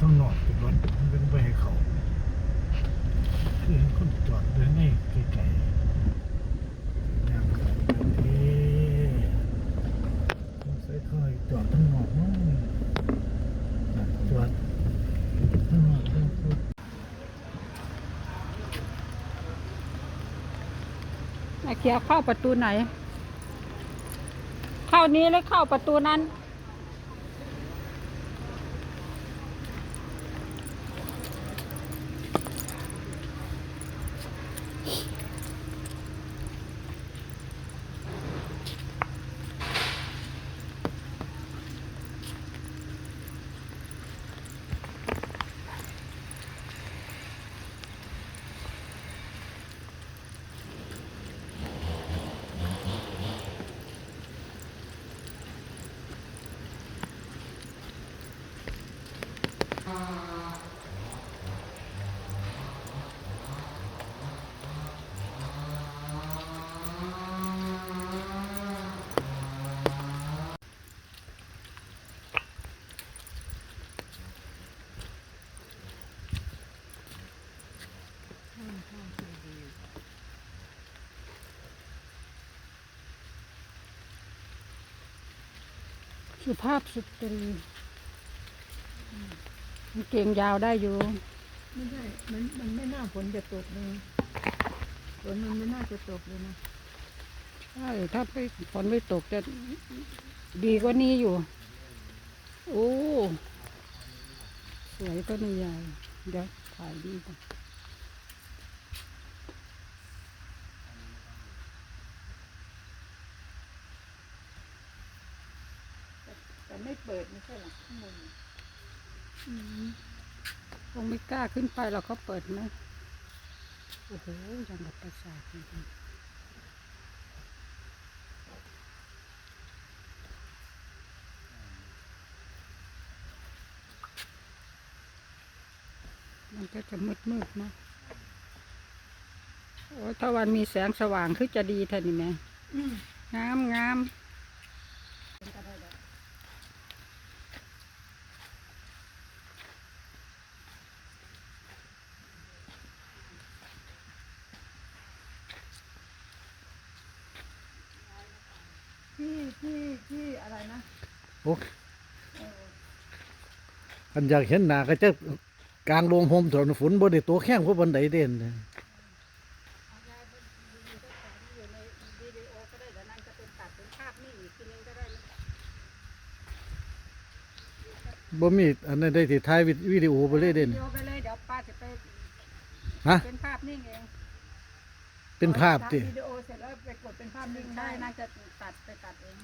ทั้งนอกเป็นรถมันเป็นไปให้เขาคือเห็นคนจอดเดินในไกลๆอย่างแบบนี้สงสัยเขาให้จอดทั้งนอกมั้งน่ะจอดทั้งนอกทั้งสุดไอ้เขียวเข้าประตูไหน เข้านี้หรือเข้าประตูนั้น สุภาพสตรีอืมกางเกงยาวได้อยู่ ไม่ได้ มันมันไม่น่าฝนจะตกเลยฝนมันไม่น่าจะตกเลยนะใช่ถ้าไม่ฝนไม่ตกจะดีกว่านี้อยู่ โอ้ สวยต้นใหญ่ เดี๋ยวถ่ายดีก่อน แต่ไม่ เปิดไม่ใช่หรอข้างบนอืมคงไม่กล้าขึ้นไปเราเขาเปิดไหมโอ้โหยังกับประสาทจริงๆมันก็จะมืดมืดๆเนอะโอ้ยถ้าวันมีแสงสว่างคือจะดีท่านี่แม่งามงาม ที่ที่ที่อะไรนะ โอ้อันอยากเห็นหน้าก็จะกลางโรงโฮมถอนฝนบ่ได้ตัวแข้งเพราะบันไดเด่นเลยอยู่ในวิดีโอก็ได้แต่นั้นจะเป็นตัดเป็นภาพนิ่งอีกทีนึงก็ได้นะบ่มีอันนั้นได้ที่ถ่ายวิดีโอไปเลยเด่นวิดีโอไปเลยเดี๋ยวป้าจะไปฮะเป็นภาพนิ่งเอง เป็นภาพติวิดีโอเสร็จแล้วไปกดเป็นภาพนิ่งได้ได้น่านะจะตัดไปตัดเอง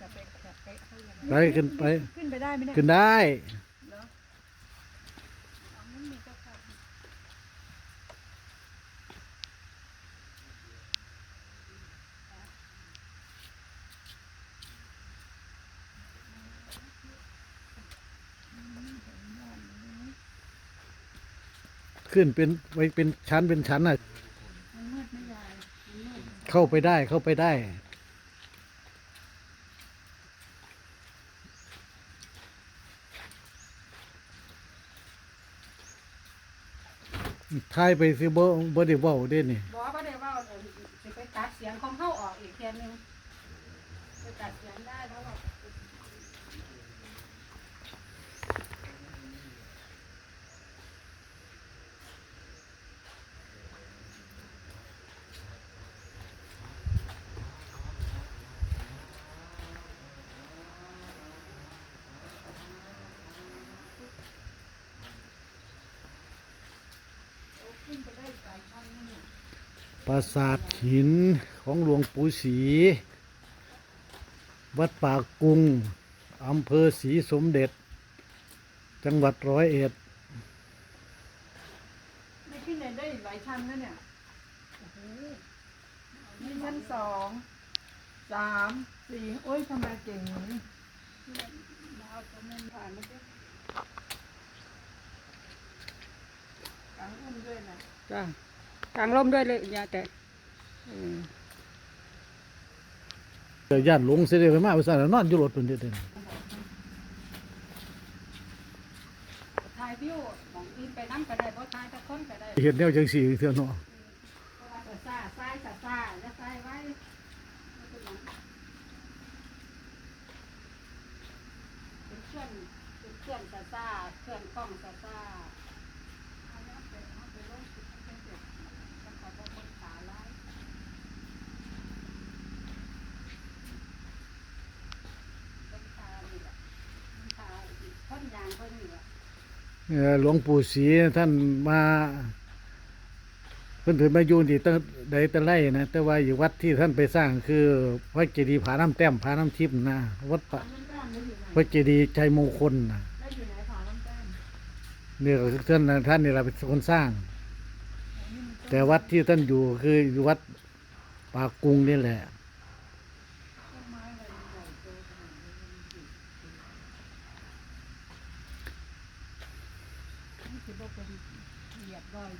จะไปจะไปให้ยังไงไปขึ้นไป ขึ้นไปได้ไหมเนี่ยขึ้นได้ เหรออ๋อมันมีเจ้าภาพขึ้นเป็นไว้เป็นชั้นเป็นชั้นน่ะ มันมืดไม่ยายมันมืด เข้าไปได้เข้าไปได้ ทายไปสิบ่บ่ได้เว้าเด้นี่บอกว่าได้ว่าเออจะไปตัดเสียงของเข้าออกอีกแค่นึงไปตัดเสียงได้เพราะว่า ปราสาทหินของหลวงปู่ศรีวัดป่ากุงอำเภอศรีสมเด็จ จังหวัดร้อยเอ็ดไม่ขึ้นเลยได้หลายชั้นนะเนี่ยโอ้โหนี่ชั้นสองสามสี่โอ้ยทำไมเก่งอย่างนี้ดาวตัวนั้นผ่านไม่ได้กลางอุ้มด้วยนะจ้ะ กลางร่มด้วยเลยยาแต่เออเดี๋ยวญาติหลงเสียเลยมาไปสั่นนอนอยู่รถเพิ่นเด้อเด้อถ่ายวิวมองอื่นไปน้ำก็ได้บ่ถ่ายแต่คนก็ได้เห็นแนวจังสี่เถื่อนเนาะเพราะว่าจะซ่าซ้ายจะซ่าจะซ้ายไว้ไม่เป็นหยังเป็นเครื่องเป็นเครื่องจะซ่าเครื่องกล้องจะซ่าเอาแล้วไปเอาไปลงจุดให้เสร็จแล้วก็บ่คนขาไล่เป็นขานี่แหละเป็นขาอีกคนยางเพิ่นนี่แหละ เอ่อ หลวงปู่ศรีท่านมาเพิ่นถึงมาอยู่ที่ตั้งใดแต่ไรนะแต่ว่าอยู่วัดที่ท่านไปสร้างคือพระเจดีย์ผาน้ำแต้มผาน้ำทิพย์นะวัดพระเจดีย์ชัยมงคลนะได้อยู่ไหนผาน้ำแต้มเนี่ยก็คือท่านท่านนี่แหละเป็นคนสร้าง แต่วัดที่ท่านอยู่คืออยู่วัดปากรุงนี่แหละ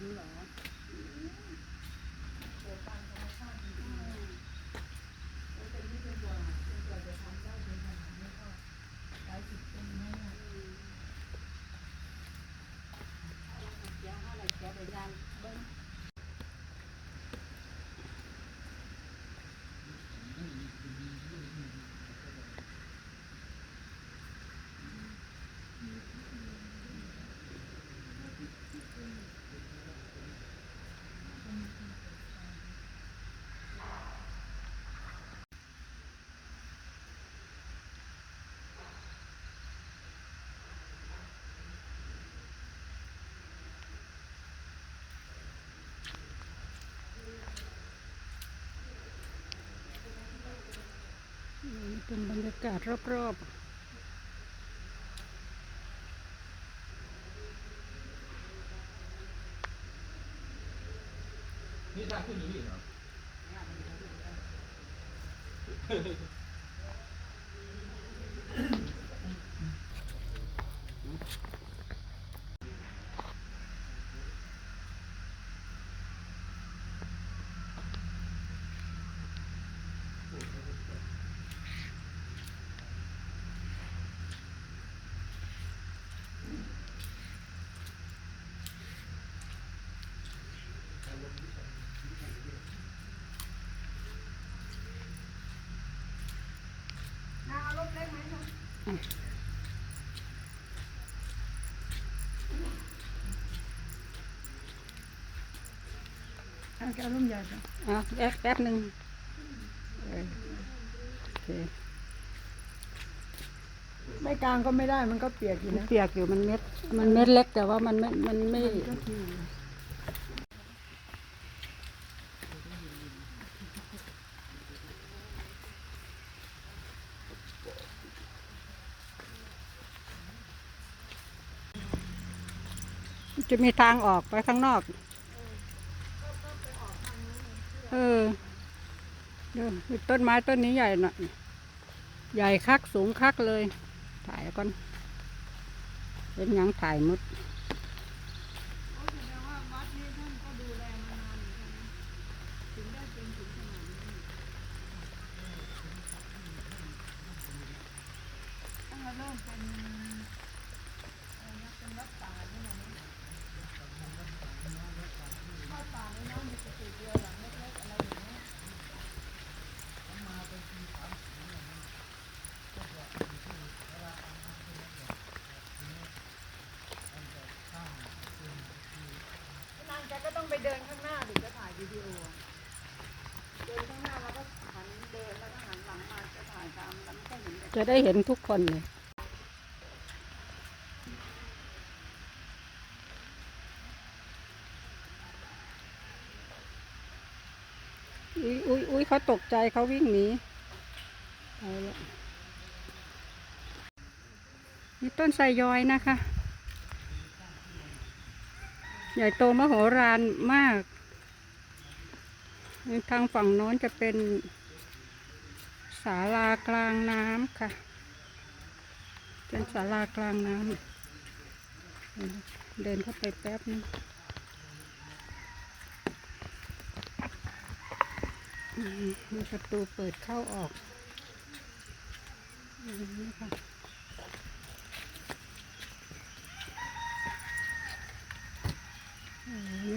出来。 เป็นบรรยากาศรอบๆ คะเอาแก้วร่มใหญ่ค่ะอะแป๊บแป๊บหนึ่งเออโอเคไม่กลางก็ไม่ได้มันก็เปียกอยู่มันนะเปียกอยู่มันเม็ด มันเม็ดเล็กแต่ว่ามันไม่มันไม่ ก็คือ จะมีทางออกไปข้างนอก เออเดี๋ยวมีต้นไม้ต้นนี้ใหญ่หน่อยใหญ่คักสูงคักเลย ถ่ายก่อนเป็นยังถ่ายหมดเริ่มเป็นอะไรนะเป็นวัดป่านี่นะวัดป่านี่เนาะมีกุฏิเดียวหลังเล็กๆอะไรอย่างเงี้ย นาง แกก็ต้องไปเดินข้างหน้าดิจะถ่ายวิดีโอ เดินข้างหน้าแล้วก็หันเดินแล้วก็หันหลังมาจะถ่ายตามแล้วมันก็เห็นแต่จะได้เห็นทุกคนเลย อุ้ยอุ้ยอุ้ยเขาตกใจเขาวิ่งหนีเอาละนี่ต้นไทรย้อยนะคะ ใหญ่โตมโหฬารมาก ทางฝั่งโน้นจะเป็นศาลากลางน้ำค่ะ เป็นศาลากลางน้ำเดินเข้าไปแป๊บนึงมีประตูเปิดเข้าออกนี่ค่ะ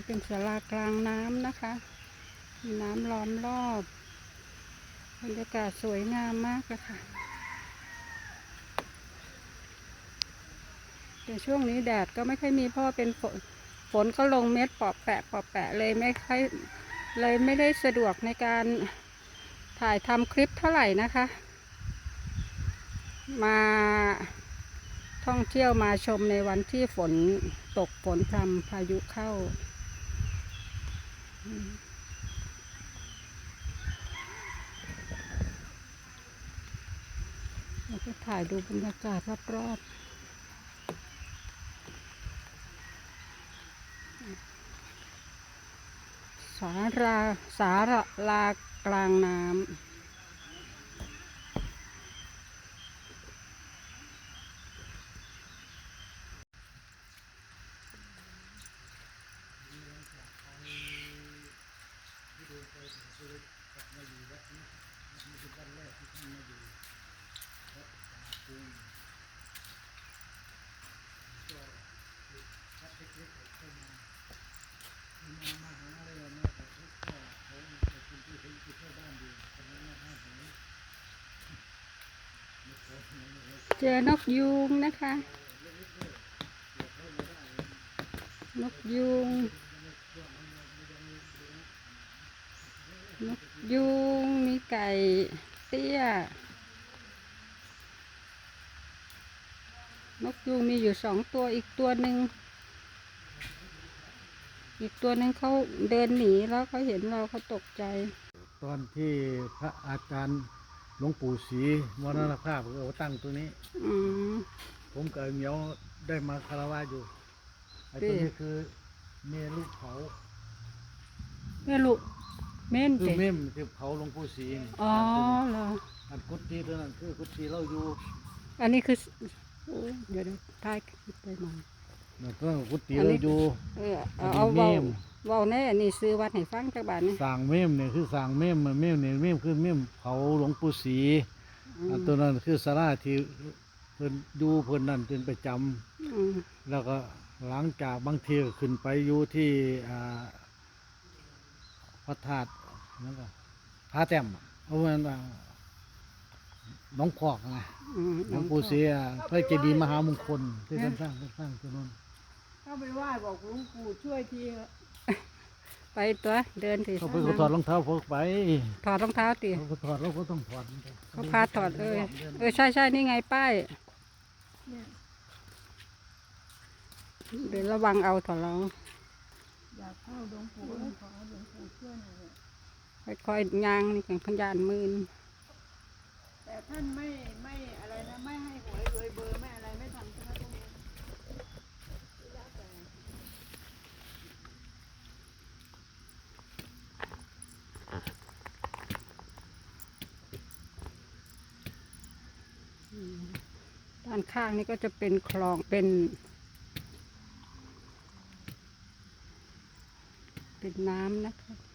เป็นศาลากลางน้ำนะคะ มีน้ำล้อมรอบบรรยากาศสวยงามมากเลยค่ะ แต่ช่วงนี้แดดก็ไม่ค่อยมีเพราะว่าเป็นฝนฝนก็ลงเม็ดปอบแปะปอบแปะเลยไม่ค่อยเลยไม่ได้สะดวกในการถ่ายทำคลิปเท่าไหร่นะคะ มาท่องเที่ยวมาชมในวันที่ฝนตกฝนพรำพายุเข้า อืมแล้วก็ถ่ายดูบรรยากาศรอบๆสาราสาระลากลางน้ำ เจอนกยูงนะคะ นกยูง นกยูง มีไก่เตี้ย นกยูงมีอยู่สองตัวอีกตัวหนึ่ง อีกตัวหนึ่งเขาเดินหนีแล้วเขาเห็นเราเขาตกใจ ตอนที่พระอาจารย์ หลวงปู่ศรีมรณภาพก็เอาตั้งตัวนี้ อืม ผมกับไอ้เหมียวได้มาคารวะอยู่ไอ้ดีตัวนี้คือเมลูกเผาแม่ลูกเม่นคือเด็เมมที่เผาหลวงปู่ศรีนี่อ๋อเหรออันกุฏิตัวนั้นคือกุฏิเราอยู่อันนี้คือโอ้ยเดี๋ยวเดี๋ยวท้ายคลิปไปหน่อยนั่นก็กุฏิอันเรานี้อยู่เออเอาอัเอานนี้เบา เมมเบาแน่นี่ซื้อวัดให้ฟังจักบาทนี่สร้างเมมเนี่ยคือสร้างเมมเมมเนี่ยเมมคือเมมเผาหลวงปู่ศรีอืมอันตัวนั้นคือสาราที่เพิ่นอยู่เพิ่นนั่นเป็นประจำอืมแล้วก็หลังจากบางทีก็ขึ้นไปอยู่ที่อ่าพระธาตุนั่นก็พระแต้มอะเอาไว้ว่าหน้องพอกไงอืมหลวงปู่ศรีอะพระเจดีย์มหามงคลที่ท่านสร้างท่านสร้างที่นั่นเข้าไปไหว้บอกหลวงปู่ช่วยทีเถอะ ไปตัวเดินสิเขาไปก็ถอดรองเท้าพกไปถอดรองเท้าติเขาก็ถอดเราก็ต้องถอดเขาพาถอดเออเออใช่ใช่นี่ไงป้ายเนี่ยเดี๋ยวระวังเอาถอดเราอยากเข้าหลวงปู่แล้วขอหลวงปู่ช่วยหน่อยเถอะค่อยๆย่างนี่กันขยานมืนแต่ท่านไม่ไม่อะไรนะไม่ให้หวยรวยเบอร์ไม่อะไรไม่ทำใช่ไหมตรงนี้แล้วแต่ ด้าน ข้างนี่ก็จะเป็นคลองเป็น เป็นน้ำนะคะ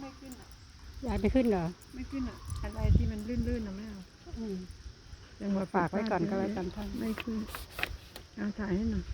ไม่ขึ้นอะยายไปขึ้นเหรอ ไม่ขึ้นอะ อะไรที่มันลื่นๆนะไม่เอาอืมจังหวะฝากไว้ก่อนก็แล้วกันท่านไม่ขึ้นเอาถ่ายให้หน่อย